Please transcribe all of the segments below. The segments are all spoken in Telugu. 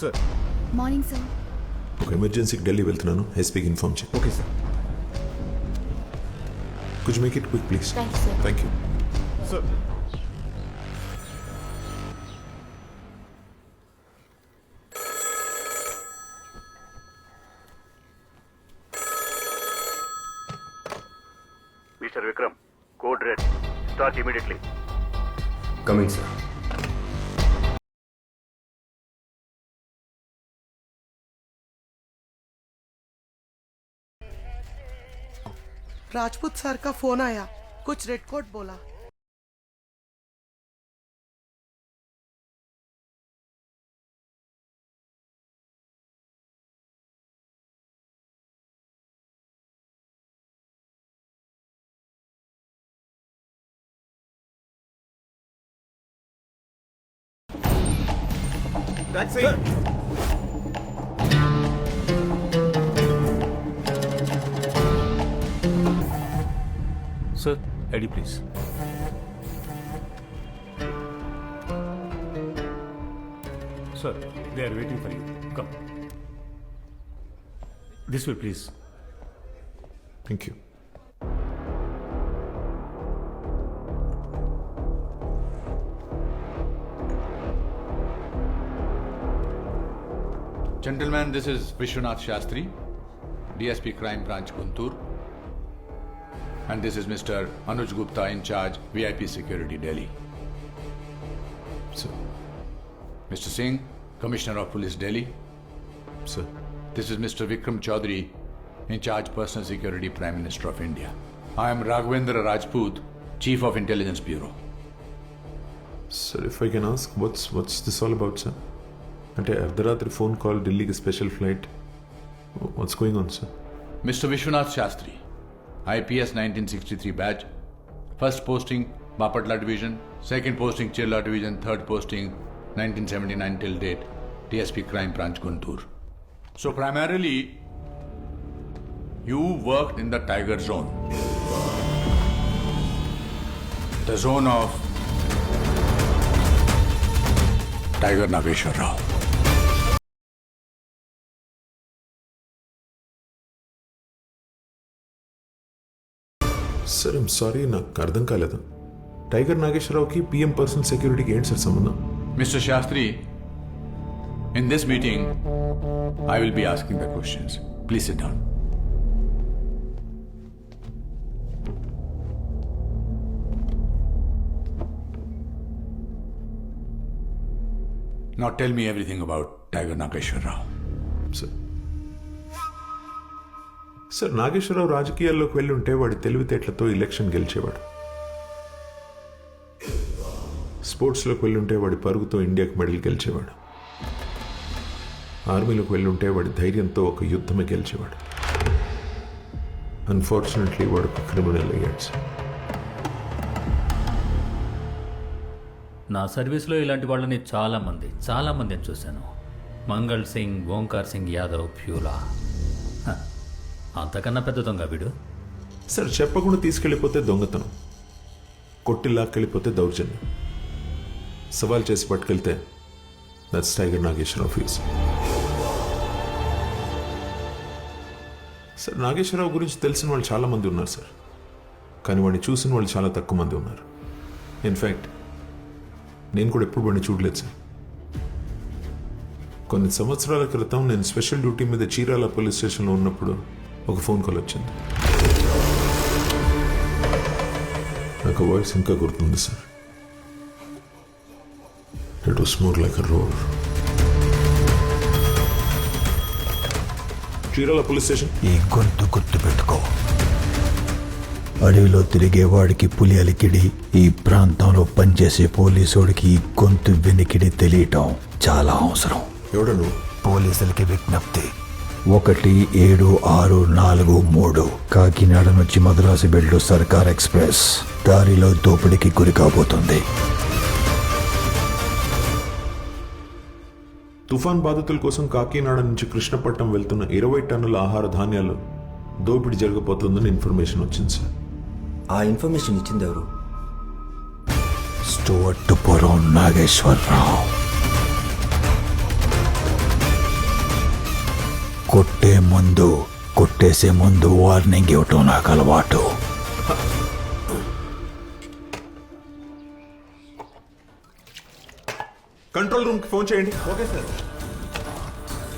సార్ మార్నింగ్ సార్ ఒక ఎమర్జెన్సీకి ఢిల్లీ వెళ్తున్నాను ఎస్పీకి ఇన్ఫార్మ్ చేయి okay sir could make it quick please thank you sir thank you sir Mr. Vikram, code red. Start immediately. Coming sir Rajput sir का फ़ोन आया कुछ रेड कोट बोला That's it. Sir, ID please. Sir, they are waiting for you. Come. This way, please. Thank you. Gentlemen, this is Vishwanath Shastri, DSP Crime Branch Guntur And this is Mr. Anuj Gupta in charge, VIP Security Delhi. Sir Mr. Singh, Commissioner of Police Delhi. Sir This is Mr. Vikram Chaudhary, in charge Personal Security Prime Minister of India. I am Raghavendra Rajput, Chief of Intelligence Bureau. Sir if I can ask what's what's this all about sir అంటే అర్ధరాత్రి ఫోన్ కాల్ ఢిల్లీకి special flight what's going on sir Mr. Vishwanath Shastri, IPS 1963 badge, first posting Bapatla Division, second posting Chirla Division, third posting 1979 till date, DSP Crime Branch Guntur. So primarily, you worked in the Tiger Zone, the zone of Tiger Nageshwar Rao. Sir I'm sorry నాకు అర్థం కాలేదు టైగర్ నాగేశ్వరరావుకి పిఎం పర్సనల్ సెక్యూరిటీకి ఏంటి సార్ సంబంధం Mr. Shastri, in this meeting, I will be asking the questions. Please sit down. Now tell me everything about Tiger Nageshwar Rao. Sir sir Nageshwar Rao రాజకీయాల్లోకి వెళ్ళి ఉంటే వాడి తెలివితేటలతో ఎలక్షన్ గెలిచేవాడు. స్పోర్ట్స్లోకి వెళ్ళుంటే వాడి పరుగుతో ఇండియాకి మెడల్ గెలిచేవాడు. ఆర్మీలోకి వెళ్ళి ఉంటే వాడి ధైర్యంతో ఒక యుద్ధమే గెలిచేవాడు. అన్ఫార్చునేట్లీ వాడు ఒక క్రిమినల్ అయ్యాడు సార్. నా సర్వీస్లో ఇలాంటి వాళ్ళని చాలామంది చాలామందిని చూశాను. మంగళ్ సింగ్ ఓంకార్ సింగ్ యాదవ్ ప్యూలా అంతకన్నా పెద్ద దొంగ వీడు? సార్ చెప్పకుండా తీసుకెళ్ళిపోతే దొంగతనం. కొట్టి లాక్కెళ్ళిపోతే దౌర్జన్యం. సవాల్ చేసి పట్టుకెళ్తే that's Tiger Nageshwar Rao fees. Sir Nageshwar Rao గురించి తెలిసిన వాళ్ళు చాలా మంది ఉన్నారు సార్. కానీ వాడిని చూసిన వాళ్ళు చాలా తక్కువ మంది ఉన్నారు. ఇన్ఫ్యాక్ట్ నేను కూడా ఎప్పుడు వాడిని చూడలేదు సార్. కొన్ని సంవత్సరాల క్రితం నేను స్పెషల్ డ్యూటీ మీద చీరాల పోలీస్ స్టేషన్లో ఉన్నప్పుడు ఒక ఫోన్ కాల్ వచ్చింది. నాకు వాయిస్ ఇంకా గుర్తుంది sir. It was more like a road Chirala police station? ఈ గొంతు గుర్తు పెట్టుకో. అడవిలో తిరిగేవాడికి పులి అలికిడి ఈ ప్రాంతంలో పనిచేసే పోలీసుడికి ఈ గొంతు వెనికిడి తెలియటం చాలా అవసరం. ఎవడ నువ్వు? పోలీసులకి విజ్ఞప్తి. ఒకటి ఏడు ఆరు నాలుగు మూడు. కాకినాడ నుంచి మద్రాసు వెళ్ళు సర్కార్ ఎక్స్ప్రెస్. దారిలో దోపిడీకి గురి కాబోతుంది. తుఫాన్ బాధితుల కోసం కాకినాడ నుంచి కృష్ణపట్నం వెళ్తున్న ఇరవై టన్నుల ఆహార ధాన్యాలు దోపిడీ జరగబోతోందని ఇన్ఫర్మేషన్ వచ్చింది సార్. ఆ ఇన్ఫర్మేషన్ ఇచ్చింది ఎవరు? స్టువర్టుపురం నాగేశ్వరరావు. కొట్టే ముందు కొట్టేసే ముందు వార్నింగ్ ఇవ్వటం నాకు అలవాటు. కంట్రోల్ రూమ్కి ఫోన్ చేయండి. Okay sir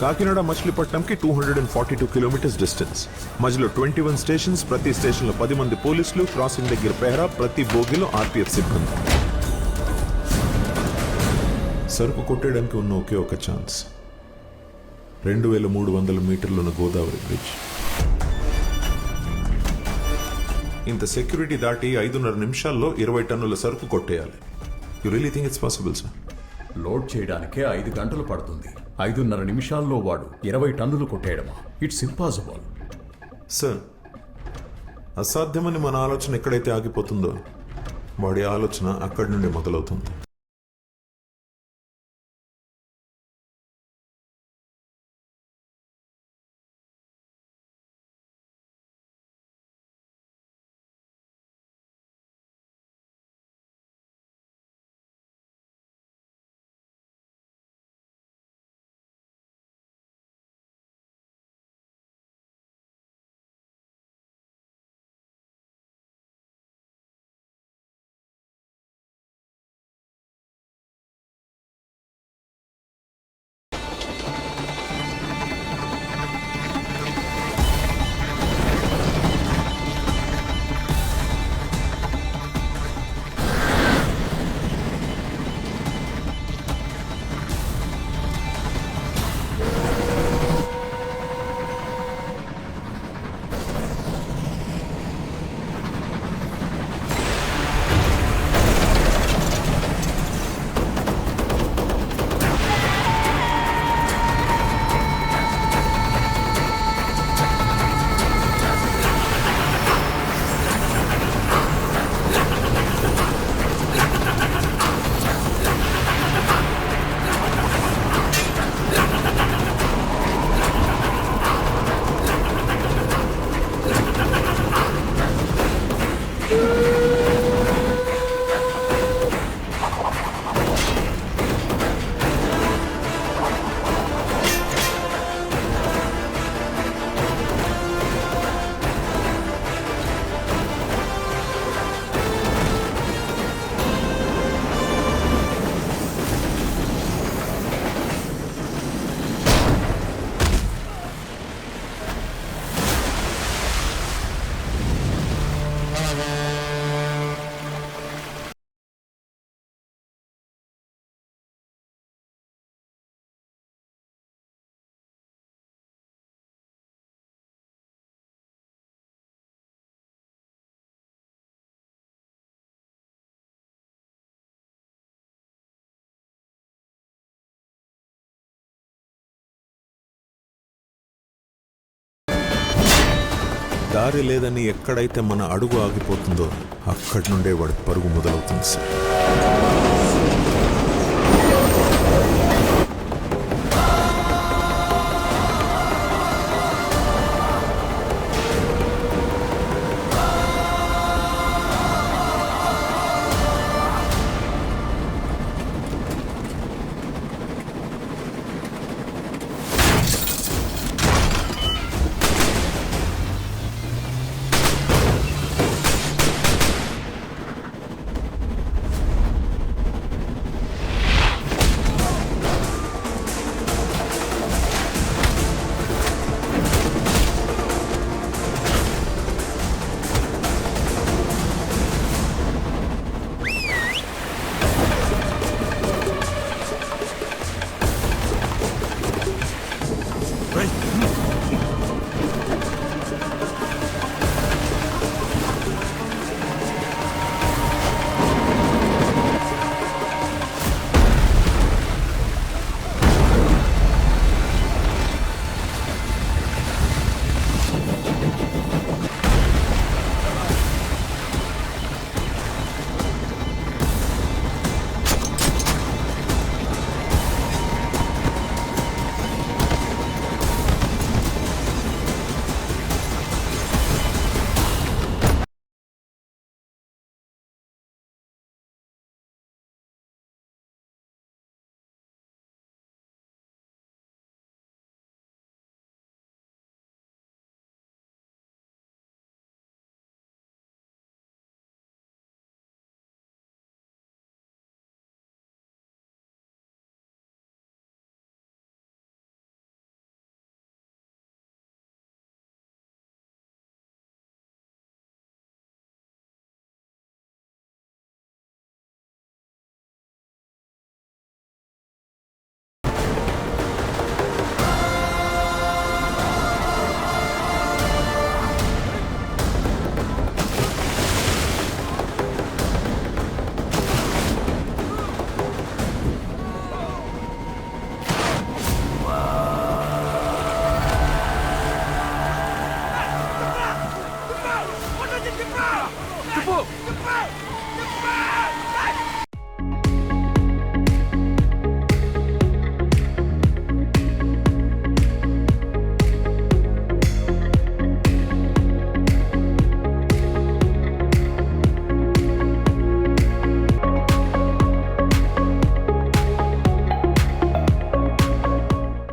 Kakinada మచిలీపట్నంకి two hundred and forty two kilometres distance మధ్యలో ట్వంటీ వన్ స్టేషన్స్ ప్రతి స్టేషన్లో పది మంది పోలీసులు క్రాసింగ్ దగ్గర పెహరా ప్రతి బోగిలో ఆర్పిఎఫ్ సిబ్బంది. సరుకు కొట్టేయడానికి ఉన్న ఒకే ఒక ఛాన్స్ రెండు వేల మూడు వందల మీటర్లు ఉన్న గోదావరి బ్రిడ్జ్. ఇంత సెక్యూరిటీ దాటి ఐదున్నర నిమిషాల్లో ఇరవై టన్నుల సరుకు కొట్టేయాలి. You really think it's possible sir load చేయడానికే ఐదు గంటలు పడుతుంది. ఐదున్నర నిమిషాల్లో వాడు ఇరవై టన్నులు కొట్టేయడమా? ఇట్స్ ఇంపాసిబుల్ సార్ అసాధ్యమని మన ఆలోచన ఎక్కడైతే ఆగిపోతుందో వాడి ఆలోచన అక్కడి నుండి మొదలవుతుంది. దారి లేదని ఎక్కడైతే మన అడుగు ఆగిపోతుందో అక్కడి నుండే వాడి పరుగు మొదలవుతుంది సార్.